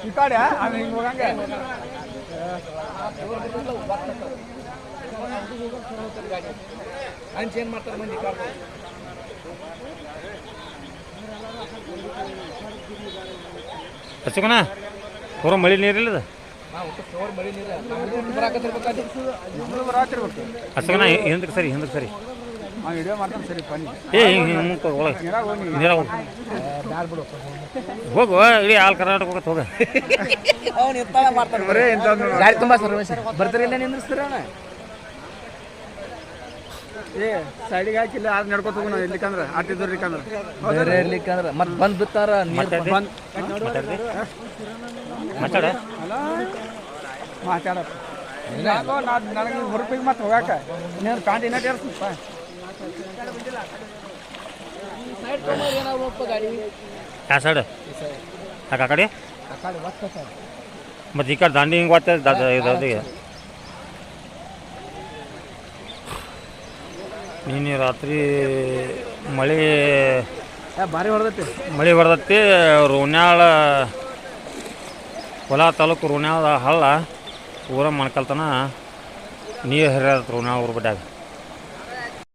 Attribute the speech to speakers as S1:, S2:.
S1: ಈ ಕಡೆ ಅದು ಹಿಂಗೆ ಹೋಗಂಗೆ
S2: ಹಂಚ್ ಏನು ಮಾಡ್ತಾರೆ ಮಂದಿ ಕಾಡ್ತಾರೆ
S3: ಹಚ್ಚಕೋಣ. ಪೂರ ಮಳೆ ನೀರಿಲ್ಲದ
S2: ನಾವು ಒಟ್ಟು ಫ್ಲೋರ್ ಮಳಿ ನೀರು ನಮ್ದು ಬರಾಕತ್ತಿರ್ಬೇಕಾದ್ರೆ
S1: ನಮ್ದು ಬರಾತಿರ್ಬೇಕು
S3: ಹಚ್ಚಕೋಣ ಹಿಂದಕ್ಕೆ ಸರಿ ಹಿಂದಕ್ಕೆ ಸರಿ.
S1: ನಾವು ವಿಡಿಯೋ ಮಾಡ್ತಾನೆ ಸರಿ ಪನಿ
S3: ಏ ಹಿಂಗೆ ಒಳಗೆ.
S1: ನೀರಾಗ ಹೋಗಿ.
S3: ಇಡೀ ಆಲ್ ಕರ್ನಾಟಕ ಹೋಗತ್ತೆ ಹೋಗ.
S2: ಗಾಡಿ ತುಂಬ ಬರ್ತೀರಿ ಇಲ್ಲ
S1: ಏ ಸೈಡಿಗೆ ಹಾಕಿಲ್ಲ
S2: ಬೇರೆ ಇರ್ಲಿಕ್ಕಂದ್ರೆ ಮತ್ತೆ ಬಂದು ಬಿತ್ತಾರ
S1: ಬಂದ್.
S3: ಮಾತಾಡ
S1: ಮಾತಾಡಪ್ಪ. ನನಗೆ ಹುರುಪಿಗೆ ಮತ್ತೆ ಹೋಗಾಕ?
S3: ಸೈಡ್ ಯಾಕೆ ಆ ಕಡೆ
S2: ಆ ಕಡೆ ಒತ್ತ ಸರ್
S3: ಮತ್ತು ಈ ಕಡೆ ದಾಂಡಿ ಹಿಂಗೆ ಗೊತ್ತ ಇದು ನಿನ್ನೆ ರಾತ್ರಿ ಮಳೆ
S1: ಭಾರಿ ಹೊಡೆದೈತಿ.
S3: ಮಳೆ ಹೊಡೆದತ್ತಿ ರೋಣ್ಯಾಳ ಹೊಲ ತಾಲೂಕು ರೋಣ್ಯಾಳ ಹಳ್ಳ ಊರ ಮಣಕಲ್ತನ ನೀರು ಹರಿಯತ್ತ ರೋಣ್ಯಾಳ ಊರ ಬಡ್ಯಾಗ.